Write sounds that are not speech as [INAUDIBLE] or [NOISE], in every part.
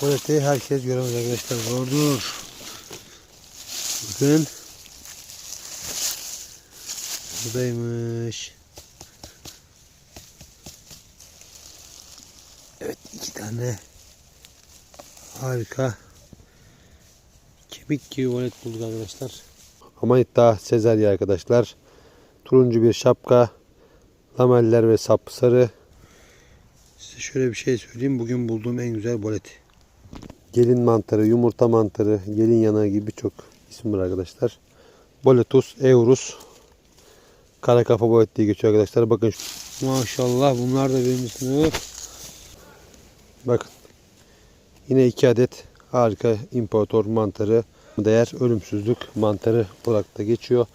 Poleti herkes göremez arkadaşlar. Zordur. Bakın. Buradaymış. Evet iki tane harika kemik gibi volet bulduk arkadaşlar. Amanita Sezerya arkadaşlar. Turuncu bir şapka. Lameller ve sap sarı. Size şöyle bir şey söyleyeyim. Bugün bulduğum en güzel bolet. Gelin mantarı, yumurta mantarı, gelin yanağı gibi birçok isim var arkadaşlar. Boletus, Eurus, kara kafa bolet diye geçiyor arkadaşlar. Bakın şu- maşallah bunlar da birinci sınıf. Bakın yine iki adet harika imparator mantarı. Değer ölümsüzlük mantarı olarak da geçiyor.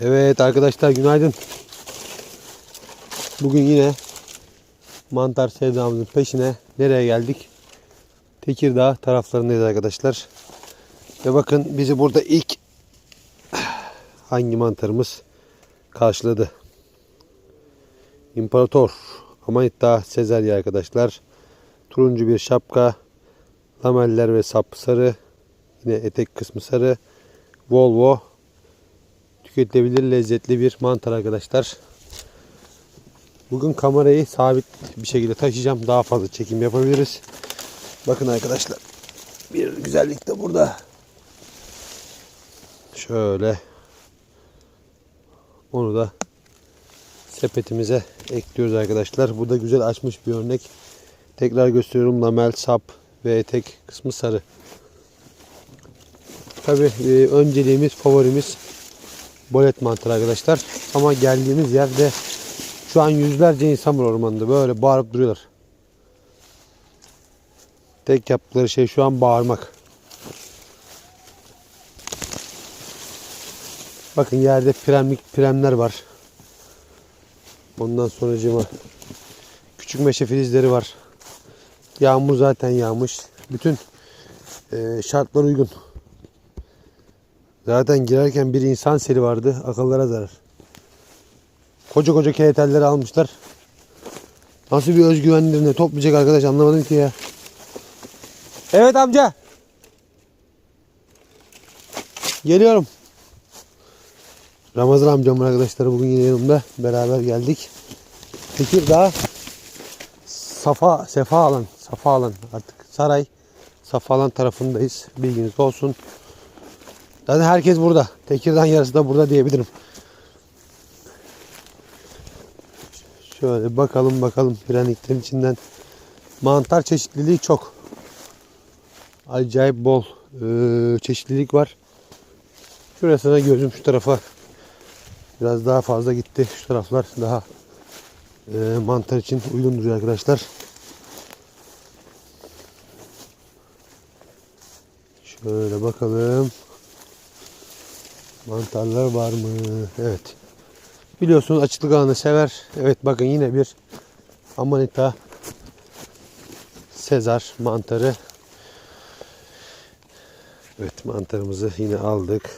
Evet arkadaşlar günaydın. Bugün yine mantar sevdamızın peşine nereye geldik? Tekirdağ taraflarındayız arkadaşlar. Ve bakın bizi burada ilk [SIGHS] hangi mantarımız karşıladı? İmparator Amanita Sezerya arkadaşlar. Turuncu bir şapka, lameller ve sap sarı, yine etek kısmı sarı, Volvo tüketilebilir lezzetli bir mantar arkadaşlar. Bugün kamerayı sabit bir şekilde taşıyacağım. Daha fazla çekim yapabiliriz. Bakın arkadaşlar. Bir güzellik de burada. Şöyle. Onu da sepetimize ekliyoruz arkadaşlar. Bu da güzel açmış bir örnek. Tekrar gösteriyorum. Lamel, sap ve etek kısmı sarı. Tabi önceliğimiz, favorimiz bolet mantarı arkadaşlar. Ama geldiğimiz yerde şu an yüzlerce insan var ormanda. Böyle bağırıp duruyorlar. Tek yaptıkları şey şu an bağırmak. Bakın yerde premlik premler var. Ondan sonracığıma küçük meşe filizleri var. Yağmur zaten yağmış. Bütün e, şartlar uygun. Zaten girerken bir insan seli vardı. Akıllara zarar. Koca koca keytelleri almışlar. Nasıl bir özgüvenlerine toplayacak arkadaş anlamadım ki ya. Evet amca. Geliyorum. Ramazan amcam var arkadaşlar bugün yine yanımda. Beraber geldik. Tekirdağ Safa, Sefa alan, Safa alan artık saray Safa alan tarafındayız. Bilginiz olsun. Zaten herkes burada. Tekirdağ yarısı da burada diyebilirim. Şöyle bakalım bakalım piramidlerin içinden mantar çeşitliliği çok. Acayip bol eee, çeşitlilik var. Şurasına gözüm şu tarafa biraz daha fazla gitti. Şu taraflar daha eee, mantar için uygun duruyor arkadaşlar. Şöyle bakalım. Mantarlar var mı? Evet. Biliyorsunuz açıklık alanı sever. Evet bakın yine bir Amanita Sezar mantarı. Evet mantarımızı yine aldık.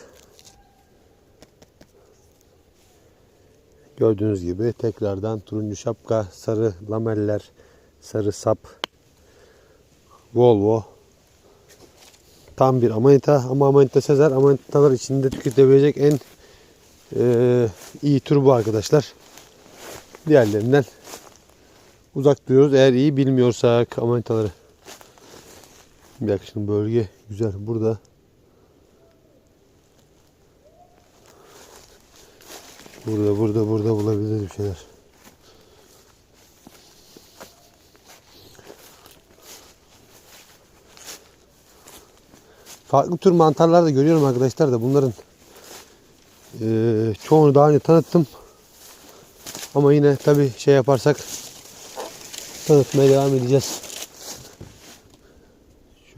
Gördüğünüz gibi tekrardan turuncu şapka, sarı lameller, sarı sap, Volvo. Tam bir amanita ama amanita Sezar amanitalar içinde tüketilebilecek en ee, iyi tür bu arkadaşlar. Diğerlerinden uzak duruyoruz eğer iyi bilmiyorsak amanitaları. Bir dakika şimdi bölge güzel. Burada Burada burada burada bulabiliriz bir şeyler. Farklı tür mantarlar da görüyorum arkadaşlar da bunların ee, çoğunu daha önce tanıttım. Ama yine tabi şey yaparsak tanıtmaya devam edeceğiz.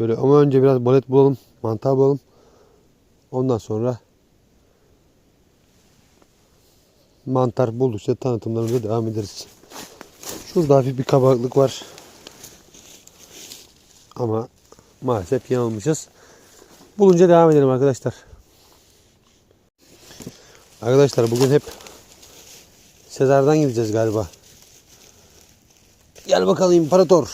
Şöyle ama önce biraz balet bulalım, mantar bulalım. Ondan sonra mantar buldukça tanıtımlarımıza devam ederiz. Şurada hafif bir kabaklık var. Ama maalesef yanılmışız. Bulunca devam edelim arkadaşlar. Arkadaşlar bugün hep Sezar'dan gideceğiz galiba. Gel bakalım imparator.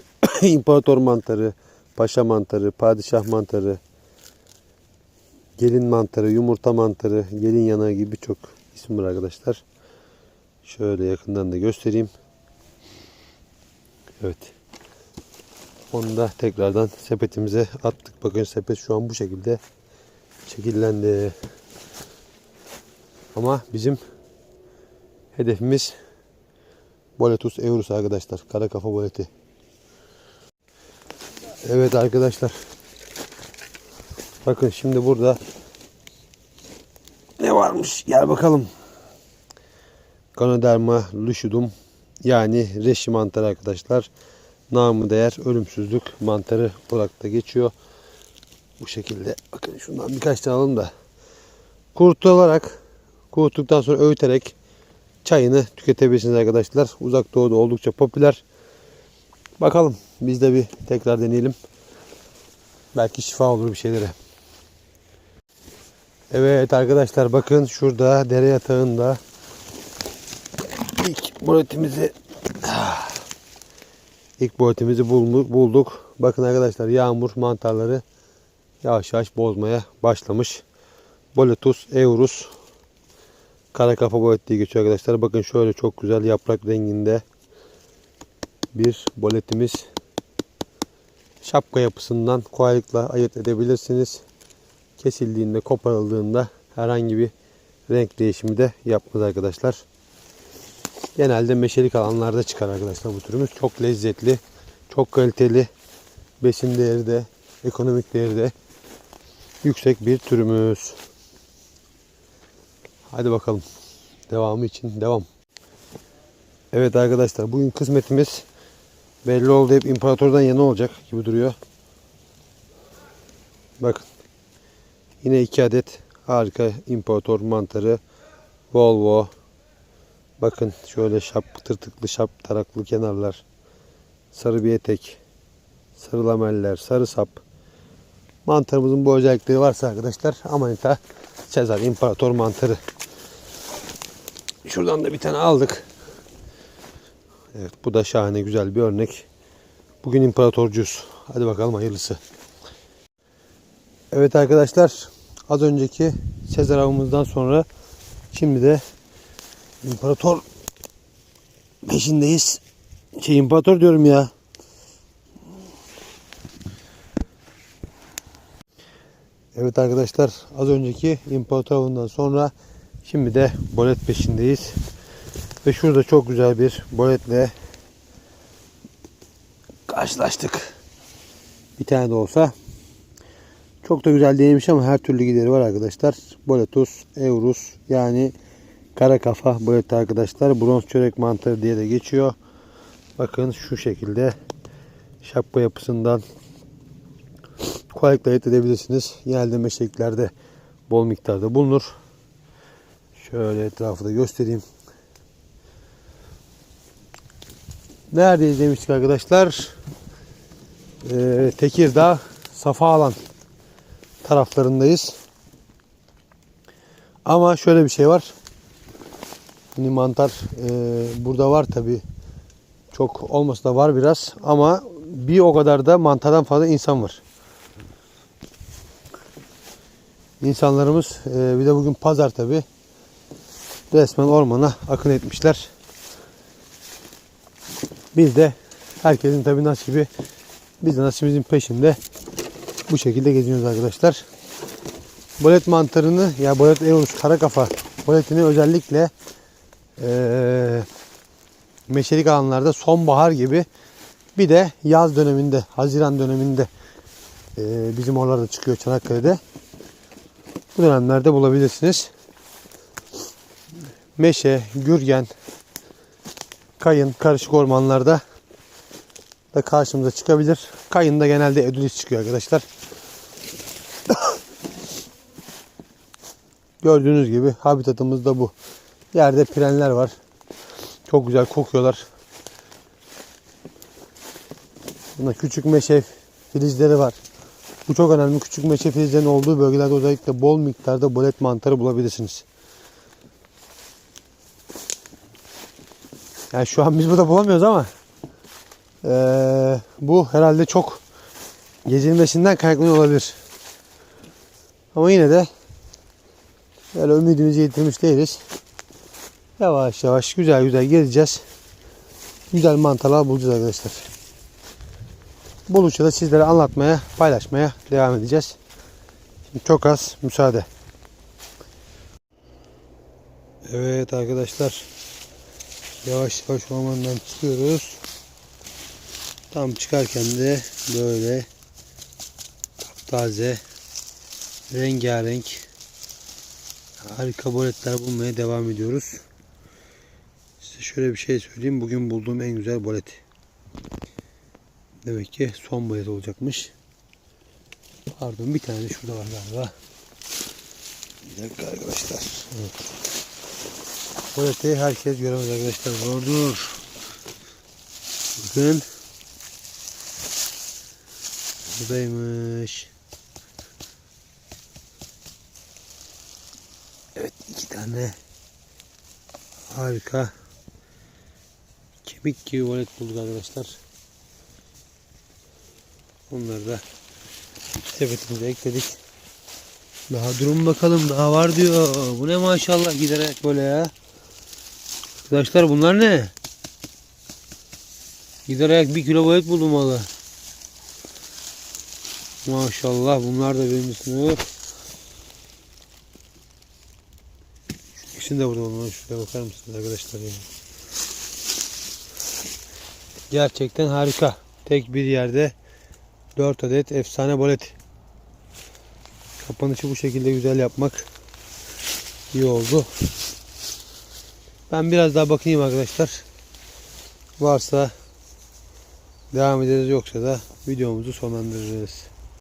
[COUGHS] imparator mantarı, paşa mantarı, padişah mantarı, gelin mantarı, yumurta mantarı, gelin yanağı gibi birçok isim var arkadaşlar. Şöyle yakından da göstereyim. Evet. Onu da tekrardan sepetimize attık. Bakın sepet şu an bu şekilde şekillendi. Ama bizim hedefimiz Boletus Eurus arkadaşlar. Kara kafa boleti. Evet arkadaşlar. Bakın şimdi burada ne varmış? Gel bakalım. Ganoderma lucidum yani reşi mantarı arkadaşlar. Namı değer ölümsüzlük mantarı olarak da geçiyor. Bu şekilde bakın şundan birkaç tane alalım da kurutularak kuruttuktan sonra öğüterek çayını tüketebilirsiniz arkadaşlar. Uzak doğuda oldukça popüler. Bakalım biz de bir tekrar deneyelim. Belki şifa olur bir şeylere. Evet arkadaşlar bakın şurada dere yatağında ilk boletimizi ilk boletimizi bul- bulduk. Bakın arkadaşlar yağmur mantarları yavaş yavaş bozmaya başlamış. Boletus eurus kara kafa bolet diye geçiyor arkadaşlar. Bakın şöyle çok güzel yaprak renginde bir boletimiz. Şapka yapısından kolaylıkla ayırt edebilirsiniz. Kesildiğinde, koparıldığında herhangi bir renk değişimi de yapmaz arkadaşlar. Genelde meşelik alanlarda çıkar arkadaşlar bu türümüz. Çok lezzetli, çok kaliteli, besin değeri de, ekonomik değeri de yüksek bir türümüz. Hadi bakalım. Devamı için devam. Evet arkadaşlar bugün kısmetimiz belli oldu. Hep imparatordan yana olacak gibi duruyor. Bakın. Yine iki adet harika imparator mantarı. Volvo. Bakın şöyle şap tırtıklı şap taraklı kenarlar. Sarı bir etek. Sarı lameller, sarı sap. Mantarımızın bu özellikleri varsa arkadaşlar Amanita Sezar imparator mantarı. Şuradan da bir tane aldık. Evet bu da şahane güzel bir örnek. Bugün imparatorcuyuz. Hadi bakalım hayırlısı. Evet arkadaşlar az önceki Sezar avımızdan sonra şimdi de imparator peşindeyiz. Şey imparator diyorum ya. Evet arkadaşlar az önceki imparator avından sonra şimdi de bolet peşindeyiz. Ve şurada çok güzel bir boletle karşılaştık. Bir tane de olsa. Çok da güzel değilmiş ama her türlü gideri var arkadaşlar. Boletus, Eurus yani kara kafa bolet arkadaşlar. Bronz çörek mantarı diye de geçiyor. Bakın şu şekilde şapka yapısından kolaylıkla ayırt edebilirsiniz. Genelde meşeklerde bol miktarda bulunur. Şöyle etrafı da göstereyim. Neredeyiz demiştik arkadaşlar? Ee, Tekirdağ Safa Alan taraflarındayız. Ama şöyle bir şey var. Şimdi mantar e, burada var tabi. Çok olmasa da var biraz. Ama bir o kadar da mantardan fazla insan var. İnsanlarımız e, bir de bugün pazar tabi. Resmen ormana akın etmişler. Biz de herkesin tabi nasibi biz de nasibimizin peşinde bu şekilde geziyoruz arkadaşlar. Bolet mantarını ya bolet eolus kara kafa boletini özellikle eee meşelik alanlarda sonbahar gibi bir de yaz döneminde Haziran döneminde eee, bizim oralarda çıkıyor Çanakkale'de. Bu dönemlerde bulabilirsiniz. Meşe, gürgen, kayın, karışık ormanlarda da karşımıza çıkabilir. Kayında genelde ödülüs çıkıyor arkadaşlar. [COUGHS] Gördüğünüz gibi habitatımız da bu. Yerde pirenler var. Çok güzel kokuyorlar. Bunda küçük meşe filizleri var. Bu çok önemli. Küçük meşe filizlerinin olduğu bölgelerde özellikle bol miktarda bolet mantarı bulabilirsiniz. Yani şu an biz burada bulamıyoruz ama Ee, bu herhalde çok gecilmesinden kaynaklanıyor olabilir. Ama yine de böyle ümidimizi yitirmiş değiliz. Yavaş yavaş güzel güzel gezeceğiz. Güzel mantarlar bulacağız arkadaşlar. Buldukça da sizlere anlatmaya, paylaşmaya devam edeceğiz. Şimdi çok az müsaade. Evet arkadaşlar. Yavaş yavaş ormandan çıkıyoruz. Tam çıkarken de böyle taze rengarenk harika boletler bulmaya devam ediyoruz. Size şöyle bir şey söyleyeyim. Bugün bulduğum en güzel bolet. Demek ki son bolet olacakmış. Pardon bir tane de şurada var galiba. Bir dakika arkadaşlar. Evet. Boleti herkes göremez arkadaşlar. Zordur. Bakın. Buradaymış. Evet iki tane harika kemik gibi volet bulduk arkadaşlar. Bunları da sepetimize ekledik. Daha durun bakalım daha var diyor. Bu ne maşallah giderek böyle ya. Arkadaşlar bunlar ne? Giderek bir kilo boyut buldum valla. Maşallah bunlar da benim sınıf. İkisini de burada olmalı. Şuraya bakar mısınız arkadaşlar ya? Gerçekten harika. Tek bir yerde 4 adet efsane bolet. Kapanışı bu şekilde güzel yapmak iyi oldu. Ben biraz daha bakayım arkadaşlar. Varsa devam ederiz yoksa da videomuzu sonlandırırız.